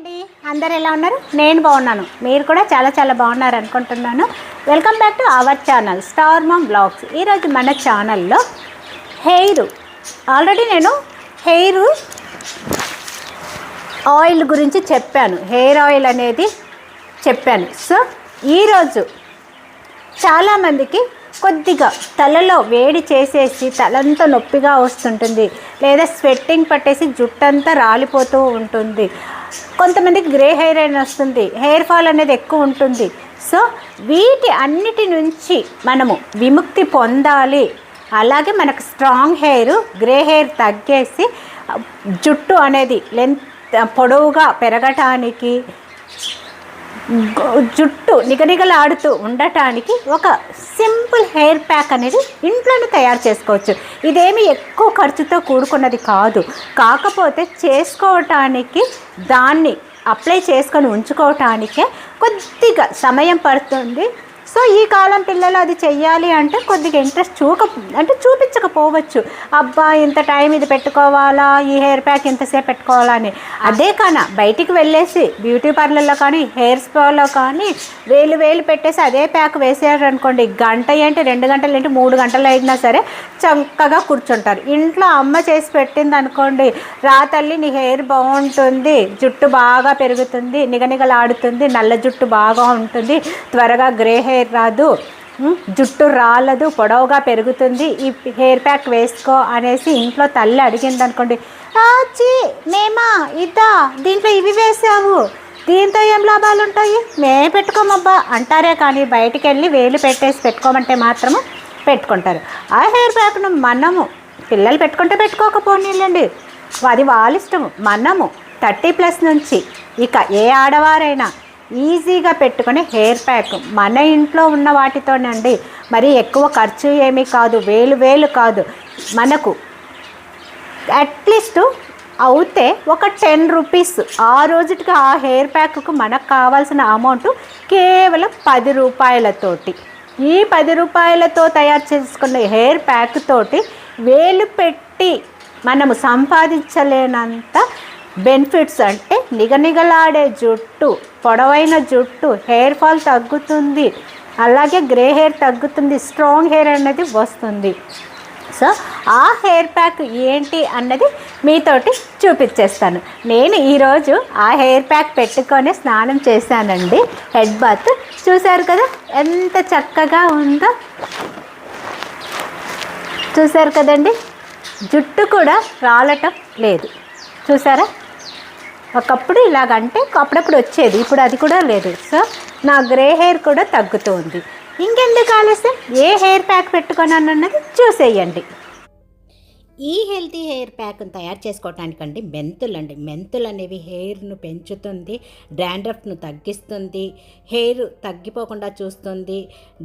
అండి. అందరు ఎలా ఉన్నారు? నేను బాగున్నాను. మీరు కూడా చాలా చాలా బాగున్నారు అనుకుంటున్నాను. Welcome back to our channel star mom blogs ఈరోజు మన ఛానల్లో హెయిర్. ఆల్రెడీ నేను హెయిర్ ఆయిల్ గురించి చెప్పాను. హెయిర్ ఆయిల్ అనేది చెప్పాను. సో ఈరోజు చాలామందికి కొద్దిగా తలలో వేడి చేసేసి తలంతా నొప్పిగా వస్తుంటుంది. లేదా స్వెట్టింగ్ పట్టేసి జుట్టంతా రాలిపోతూ ఉంటుంది. కొంతమందికి గ్రే హెయిర్ అని వస్తుంది. హెయిర్ ఫాల్ అనేది ఎక్కువ ఉంటుంది. సో వీటి అన్నిటి నుంచి మనము విముక్తి పొందాలి. అలాగే మనకు స్ట్రాంగ్ హెయిర్ గ్రే హెయిర్ తగ్గేసి జుట్టు అనేది లెంత్ పొడవుగా పెరగటానికి జుట్టు నిగనిగలాడుతూ ఉండటానికి ఒక సింపుల్ హెయిర్ ప్యాక్ అనేది ఇంట్లోనే తయారు చేసుకోవచ్చు. ఇదేమి ఎక్కువ ఖర్చుతో కూడుకున్నది కాదు. కాకపోతే చేసుకోవటానికి దాన్ని అప్లై చేసుకొని ఉంచుకోవటానికే కొద్దిగా సమయం పడుతుంది. సో ఈ కాలం పిల్లలు అది చెయ్యాలి అంటే కొద్దిగా ఇంట్రెస్ట్ చూక అంటే చూపించకపోవచ్చు. అబ్బా ఇంత టైం ఇది పెట్టుకోవాలా? ఈ హెయిర్ ప్యాక్ ఇంతసేపు పెట్టుకోవాలా అని అదే కాన బయటికి వెళ్ళేసి బ్యూటీ పార్లర్లో కానీ హెయిర్ స్పాలో కానీ వేలు వేలు పెట్టేసి అదే ప్యాక్ వేసారు అనుకోండి గంట ఏంటి రెండు గంటలు ఏంటి మూడు గంటలు అయినా సరే చక్కగా కూర్చుంటారు. ఇంట్లో అమ్మ చేసి పెట్టింది అనుకోండి రా తల్లి నీ హెయిర్ బాగుంటుంది జుట్టు బాగా పెరుగుతుంది నిగనిగలాడుతుంది నల్ల జుట్టు బాగా ఉంటుంది త్వరగా గ్రే హెయిర్ రాదు. జుట్టు రాలదు పొడవుగా పెరుగుతుంది. ఈ హెయిర్ ప్యాక్ వేసుకో అనేసి ఇంట్లో తల్లి అడిగింది అనుకోండి చీ మేమా ఇదా దీంట్లో ఇవి వేసావు. దీంతో ఏం లాభాలు ఉంటాయి మేమే పెట్టుకోమబ్బా. అంటారే కానీ బయటికి వెళ్ళి వేలు పెట్టేసి పెట్టుకోమంటే మాత్రము పెట్టుకుంటారు. ఆ హెయిర్ ప్యాక్ను మనము పిల్లలు పెట్టుకుంటే పెట్టుకోకపోనీళ్ళండి అది వాళ్ళ ఇష్టము మనము. థర్టీ ప్లస్ నుంచి ఇక ఏ ఆడవారైనా ఈజీగా పెట్టుకునే హెయిర్ ప్యాక్. మన ఇంట్లో ఉన్న వాటితోనండి. మరి ఎక్కువ ఖర్చు ఏమీ కాదు వేలు వేలు కాదు. మనకు అట్లీస్ట్ అవుతే ఒక టెన్ రూపీస్ ఆ రోజుకి ఆ హెయిర్ ప్యాక్కు మనకు కావాల్సిన అమౌంట్ కేవలం పది రూపాయలతోటి. ఈ పది రూపాయలతో తయారు చేసుకున్న హెయిర్ ప్యాక్ తోటి వేలు పెట్టి మనము సంపాదించలేనంత బెనిఫిట్స్ అంటే నిగనిగలాడే జుట్టు. పొడవైన జుట్టు హెయిర్ ఫాల్ తగ్గుతుంది. అలాగే గ్రే హెయిర్ తగ్గుతుంది స్ట్రాంగ్ హెయిర్ అనేది వస్తుంది. సో ఆ హెయిర్ ప్యాక్ ఏంటి అన్నది మీతోటి చూపించేస్తాను నేను ఈరోజు ఆ హెయిర్ ప్యాక్ పెట్టుకొని స్నానం చేశానండి. హెడ్ బాత్ చూశారు కదా ఎంత చక్కగా ఉందో. చూశారు కదండి? జుట్టు కూడా రాలటం లేదు. చూసారా ఒకప్పుడు ఇలాగంటే అప్పుడప్పుడు వచ్చేది ఇప్పుడు అది కూడా లేదు. సో నా గ్రే హెయిర్ కూడా తగ్గుతుంది. ఇంకెందుకు ఆలస్యం? ఏ హెయిర్ ప్యాక్ పెట్టుకున్నాను అన్నది చూసేయండి. ఈ హెల్తీ హెయిర్ ప్యాక్ను తయారు చేసుకోవటానికండి మెంతులు అండి మెంతులు అనేవి హెయిర్ను పెంచుతుంది డాండ్రఫ్ను తగ్గిస్తుంది హెయిర్ తగ్గిపోకుండా చూస్తుంది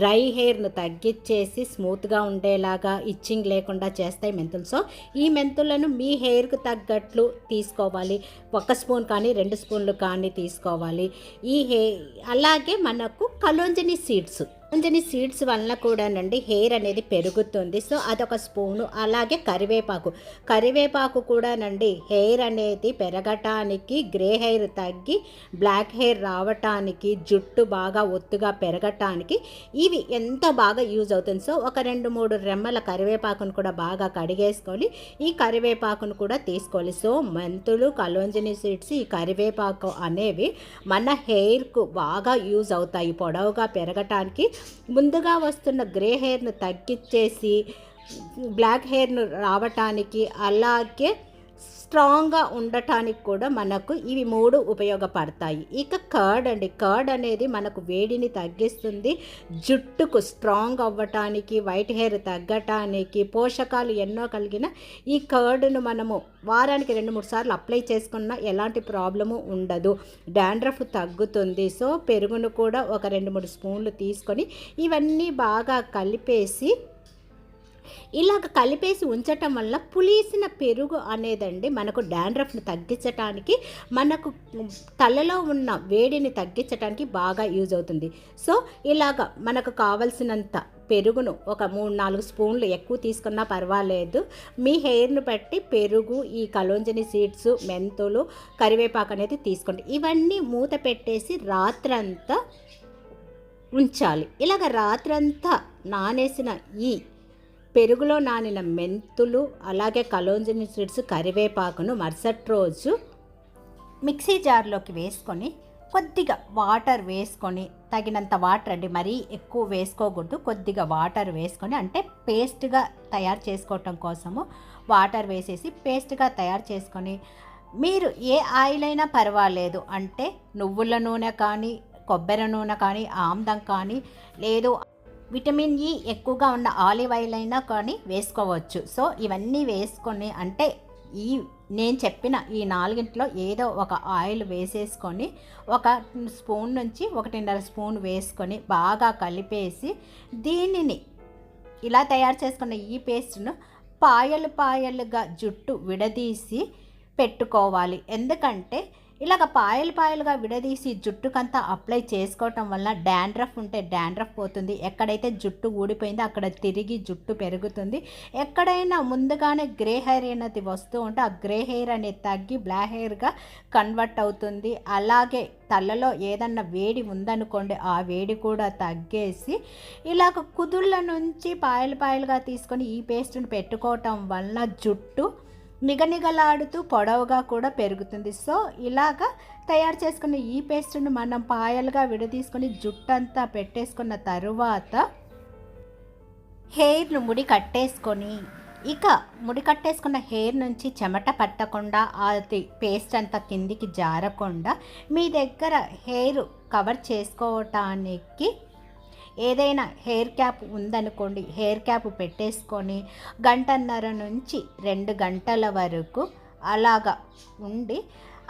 డ్రై హెయిర్ను తగ్గించేసి స్మూత్గా ఉండేలాగా ఇచ్చింగ్ లేకుండా చేస్తాయి మెంతులు. సో ఈ మెంతులను మీ హెయిర్కు తగ్గట్లు తీసుకోవాలి. ఒక స్పూన్ కానీ రెండు స్పూన్లు కానీ తీసుకోవాలి. ఈ హెయిర్ అలాగే మనకు కలోంజని సీడ్స్ కలోంజని సీడ్స్ వలన కూడానండి హెయిర్ అనేది పెరుగుతుంది. సో అదొక స్పూను. అలాగే కరివేపాకు. కరివేపాకు కూడానండి హెయిర్ అనేది పెరగటానికి గ్రే హెయిర్ తగ్గి బ్లాక్ హెయిర్ రావటానికి జుట్టు బాగా ఒత్తుగా పెరగటానికి ఇవి ఎంతో బాగా యూజ్ అవుతుంది. సో ఒక రెండు మూడు రెమ్మల కరివేపాకును కూడా బాగా కడిగేసుకొని ఈ కరివేపాకును కూడా తీసుకోవాలి. సో మెంతులు కలోంజని సీడ్స్ ఈ కరివేపాకు అనేవి మన హెయిర్కు బాగా యూజ్ అవుతాయి. పొడవుగా పెరగటానికి ముందుగా వస్తున్న గ్రే హెయిర్ను తగ్గించేసి బ్లాక్ హెయిర్ను రావటానికి అలాగే స్ట్రాంగ్గా ఉండటానికి కూడా మనకు ఇవి మూడు ఉపయోగపడతాయి. ఇక కర్డ్ అండి. కర్డ్ అనేది మనకు వేడిని తగ్గిస్తుంది. జుట్టుకు స్ట్రాంగ్ అవ్వటానికి వైట్ హెయిర్ తగ్గటానికి పోషకాలు ఎన్నో కలిగిన ఈ కర్డ్ను మనము వారానికి రెండు మూడు సార్లు అప్లై చేసుకున్న ఎలాంటి ప్రాబ్లము ఉండదు. డాండ్రఫ్ తగ్గుతుంది. సో పెరుగును కూడా ఒక రెండు మూడు స్పూన్లు తీసుకొని ఇవన్నీ బాగా కలిపేసి ఇలాగ కలిపేసి ఉంచటం వల్ల పులిసిన పెరుగు అనేదండి మనకు డాండ్రఫ్ని తగ్గించటానికి మనకు తలలో ఉన్న వేడిని తగ్గించటానికి బాగా యూజ్ అవుతుంది. సో ఇలాగ మనకు కావలసినంత పెరుగును ఒక మూడు నాలుగు స్పూన్లు ఎక్కువ తీసుకున్నా పర్వాలేదు. మీ హెయిర్ను బట్టి పెరుగు ఈ కలోంజని సీడ్స్ మెంతులు కరివేపాకు అనేది తీసుకోండి. ఇవన్నీ మూత పెట్టేసి రాత్రంతా ఉంచాలి. ఇలాగ రాత్రంతా నానేసిన ఈ పెరుగులో నానిన మెంతులు అలాగే కలోంజని సీడ్స్ కరివేపాకును మరుసటి రోజు మిక్సీ జార్లోకి వేసుకొని కొద్దిగా వాటర్ వేసుకొని తగినంత వాటర్ అండి మరీ ఎక్కువ వేసుకోకూడదు. కొద్దిగా వాటర్ వేసుకొని అంటే పేస్ట్గా తయారు చేసుకోవటం కోసము వాటర్ వేసేసి పేస్ట్గా తయారు చేసుకొని మీరు ఏ ఆయిల్ అయినా పర్వాలేదు అంటే నువ్వుల నూనె కానీ కొబ్బరి నూనె కానీ ఆమ్దం కానీ లేదు విటమిన్ ఈ ఎక్కువగా ఉన్న ఆలివ్ ఆయిల్ అయినా కానీ వేసుకోవచ్చు. సో ఇవన్నీ వేసుకొని అంటే ఈ నేను చెప్పిన ఈ నాలుగింట్లో ఏదో ఒక ఆయిల్ వేసేసుకొని ఒక స్పూన్ నుంచి ఒకటిన్నర స్పూన్ వేసుకొని బాగా కలిపేసి దీనిని ఇలా తయారు చేసుకున్న ఈ పేస్ట్ను పాయలు పాయలుగా జుట్టు విడదీసి పెట్టుకోవాలి. ఎందుకంటే ఇలాగ పాయలు పాయలుగా విడదీసి జుట్టుకంతా అప్లై చేసుకోవటం వల్ల డాండ్రఫ్ ఉంటే డాండ్రఫ్ పోతుంది. ఎక్కడైతే జుట్టు ఊడిపోయిందో అక్కడ తిరిగి జుట్టు పెరుగుతుంది. ఎక్కడైనా ముందుగానే గ్రే హెయిర్ అనేది వస్తూ ఉంటే ఆ గ్రే హెయిర్ అనేది తగ్గి బ్లాక్ హెయిర్గా కన్వర్ట్ అవుతుంది. అలాగే తలలో ఏదన్నా వేడి ఉందనుకోండి ఆ వేడి కూడా తగ్గేసి ఇలాగ కుదుళ్ళ నుంచి పాయలు పాయలుగా తీసుకొని ఈ పేస్ట్ని పెట్టుకోవటం వల్ల జుట్టు నిగనిగలాడుతూ పొడవుగా కూడా పెరుగుతుంది. సో ఇలాగా తయారు చేసుకున్న ఈ పేస్ట్ను మనం పాయలుగా విడదీసుకొని జుట్టంతా పెట్టేసుకున్న తరువాత హెయిర్ను ముడి కట్టేసుకొని ఇక ముడి కట్టేసుకున్న హెయిర్ నుంచి చెమట పట్టకుండా అది పేస్ట్ అంతా కిందికి జారకుండా మీ దగ్గర హెయిర్ కవర్ చేసుకోవటానికి ఏదైనా హెయిర్ క్యాప్ ఉందనుకోండి హెయిర్ క్యాప్ పెట్టేసుకొని గంటన్నర నుంచి రెండు గంటల వరకు అలాగా ఉండి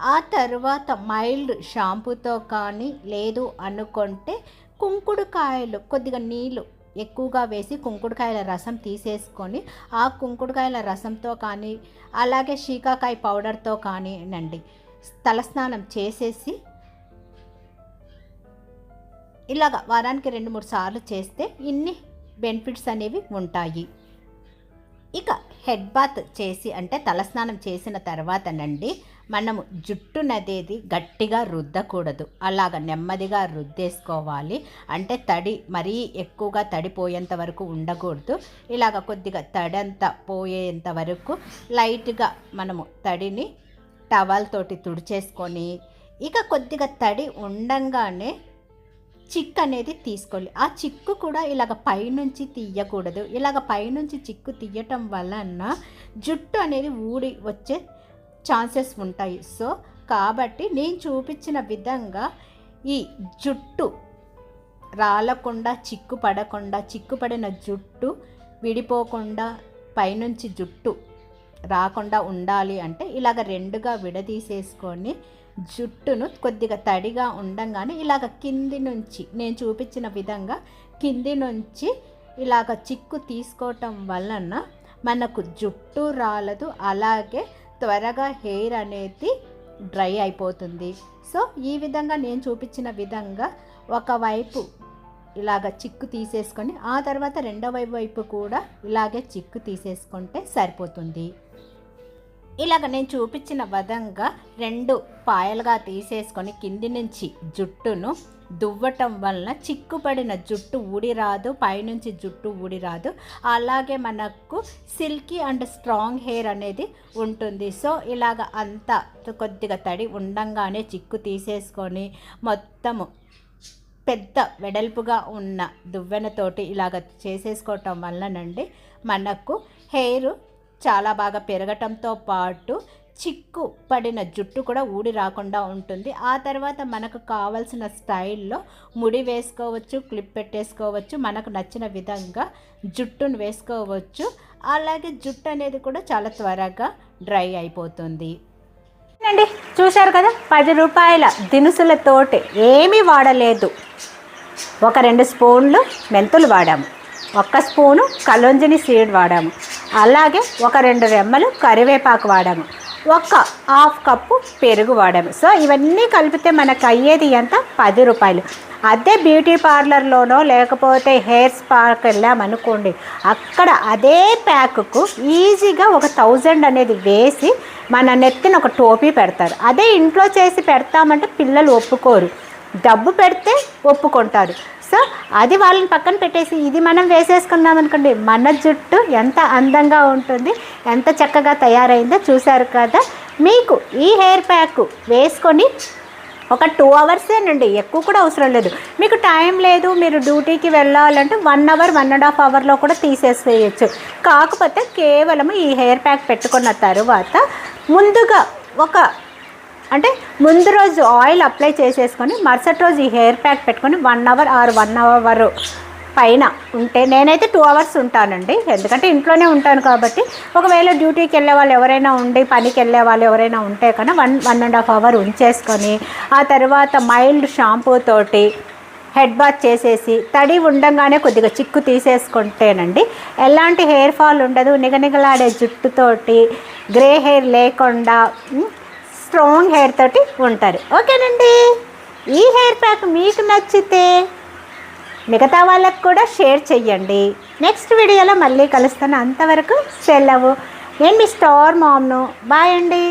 ఆ తర్వాత మైల్డ్ షాంపూతో కానీ లేదు అనుకుంటే కుంకుడుకాయలు కొద్దిగా నీళ్ళు ఎక్కువగా వేసి కుంకుడుకాయల రసం తీసేసుకొని ఆ కుంకుడుకాయల రసంతో కానీ అలాగే షీకాకాయ పౌడర్తో కానివ్వండి తలస్నానం చేసేసి ఇలాగ వారానికి రెండు మూడు సార్లు చేస్తే ఇన్ని బెనిఫిట్స్ అనేవి ఉంటాయి. ఇక హెడ్ బాత్ చేసి అంటే తలస్నానం చేసిన తర్వాతనండి మనము జుట్టు నదేది గట్టిగా రుద్దకూడదు. అలాగ నెమ్మదిగా రుద్దేసుకోవాలి. అంటే తడి మరీ ఎక్కువగా తడిపోయేంత వరకు ఉండకూడదు. ఇలాగ కొద్దిగా తడంతా పోయేంత వరకు లైట్గా మనము తడిని టవల్ తోటి తుడిచేసుకొని ఇక కొద్దిగా తడి ఉండంగానే చిక్ అనేది తీసుకోవాలి. ఆ చిక్కు కూడా ఇలాగ పైనుంచి తీయకూడదు. ఇలాగ పైనుంచి చిక్కు తీయటం వలన జుట్టు అనేది ఊడి వచ్చే ఛాన్సెస్ ఉంటాయి. సో కాబట్టి నేను చూపించిన విధంగా ఈ జుట్టు రాలకుండా చిక్కు పడకుండా చిక్కు పడిన జుట్టు విడిపోకుండా పైనుంచి జుట్టు రాకుండా ఉండాలి అంటే ఇలాగ రెండుగా విడదీసేసుకొని జుట్టును కొద్దిగా తడిగా ఉండంగానే ఇలాగ కింది నుంచి నేను చూపించిన విధంగా కింది నుంచి ఇలాగ చిక్కు తీసుకోవటం వలన మనకు జుట్టు రాలదు అలాగే త్వరగా హెయిర్ అనేది డ్రై అయిపోతుంది. సో ఈ విధంగా నేను చూపించిన విధంగా ఒకవైపు ఇలాగ చిక్కు తీసేసుకొని ఆ తర్వాత రెండవ వైపు కూడా ఇలాగే చిక్కు తీసేసుకుంటే సరిపోతుంది. ఇలాగ నేను చూపించిన విధంగా రెండు పాయలుగా తీసేసుకొని కింది నుంచి జుట్టును దువ్వటం వలన చిక్కుపడిన జుట్టు ఊడిరాదు పైనుంచి జుట్టు ఊడిరాదు. అలాగే మనకు సిల్కీ అండ్ స్ట్రాంగ్ హెయిర్ అనేది ఉంటుంది. సో ఇలాగ అంతా కొద్దిగా తడి ఉండంగానే చిక్కు తీసేసుకొని మొత్తము పెద్ద వెడల్పుగా ఉన్న దువ్వెనతోటి ఇలాగ చేసేసుకోవటం వల్లనండి మనకు హెయిర్ చాలా బాగా పెరగటంతో పాటు చిక్కు పడిన జుట్టు కూడా ఊడి రాకుండా ఉంటుంది. ఆ తర్వాత మనకు కావలసిన స్టైల్లో ముడి వేసుకోవచ్చు క్లిప్ పెట్టేసుకోవచ్చు మనకు నచ్చిన విధంగా జుట్టును వేసుకోవచ్చు. అలాగే జుట్టు అనేది కూడా చాలా త్వరగా డ్రై అయిపోతుంది. అండి చూశారు కదా? పది రూపాయల దినుసులతోటి ఏమీ వాడలేదు. ఒక రెండు స్పూన్లు మెంతులు వాడాము. ఒక్క స్పూను కలొంజిని సీడ్ వాడాము. అలాగే ఒక రెండు రెమ్మలు కరివేపాకు వాడాము. ఒక హాఫ్ కప్పు పెరుగు వాడాము. సో ఇవన్నీ కలిపితే మనకు అయ్యేది ఎంత? పది రూపాయలు. అదే బ్యూటీ పార్లర్లోనో లేకపోతే హెయిర్ స్పాకి వెళ్ళామనుకోండి అక్కడ అదే ప్యాక్కు ఈజీగా ఒక థౌజండ్ అనేది వేసి మన నెత్తిన ఒక టోపీ పెడతారు. అదే ఇంట్లో చేసి పెడతామంటే పిల్లలు ఒప్పుకోరు. డబ్బు పెడితే ఒప్పుకుంటారు. సో అది వాళ్ళని పక్కన పెట్టేసి ఇది మనం వేసేసుకున్నాం అనుకోండి. మన జుట్టు ఎంత అందంగా ఉంటుంది ఎంత చక్కగా తయారైందో చూశారు కదా. మీకు ఈ హెయిర్ ప్యాక్ వేసుకొని ఒక టూ అవర్సేనండి ఎక్కువ కూడా అవసరం లేదు. మీకు టైం లేదు మీరు డ్యూటీకి వెళ్ళాలంటే one hour one and half అవర్లో కూడా తీసేసేయచ్చు. కాకపోతే కేవలం ఈ హెయిర్ ప్యాక్ పెట్టుకున్న తర్వాత ముందుగా ఒక అంటే ముందు రోజు ఆయిల్ అప్లై చేసేసుకొని మరుసటి రోజు ఈ హెయిర్ ప్యాక్ పెట్టుకొని one hour or one hour పైన ఉంటే నేనైతే టూ అవర్స్ ఉంటానండి. ఎందుకంటే ఇంట్లోనే ఉంటాను కాబట్టి ఒకవేళ డ్యూటీకి వెళ్ళే వాళ్ళు ఎవరైనా ఉండి పనికి వెళ్ళే వాళ్ళు ఎవరైనా ఉంటే కన్నా one one and half hour ఉంచేసుకొని ఆ తర్వాత మైల్డ్ షాంపూ తోటి హెడ్ బాత్ చేసేసి తడి ఉండగానే కొద్దిగా చిక్కు తీసేసుకుంటేనండి ఎలాంటి హెయిర్ ఫాల్ ఉండదు. నిగనిగలాడే జుట్టుతోటి గ్రే హెయిర్ లేకుండా స్ట్రాంగ్ హెయిర్ తోటి ఉంటారు. ఓకేనండి? ఈ హెయిర్ ప్యాక్ మీకు నచ్చితే మిగతా వాళ్ళకు కూడా షేర్ చెయ్యండి. నెక్స్ట్ వీడియోలో మళ్ళీ కలుస్తాను. అంతవరకు సెలవు. నేను మీ స్టార్ మామ్ను. బాయ్ అండి.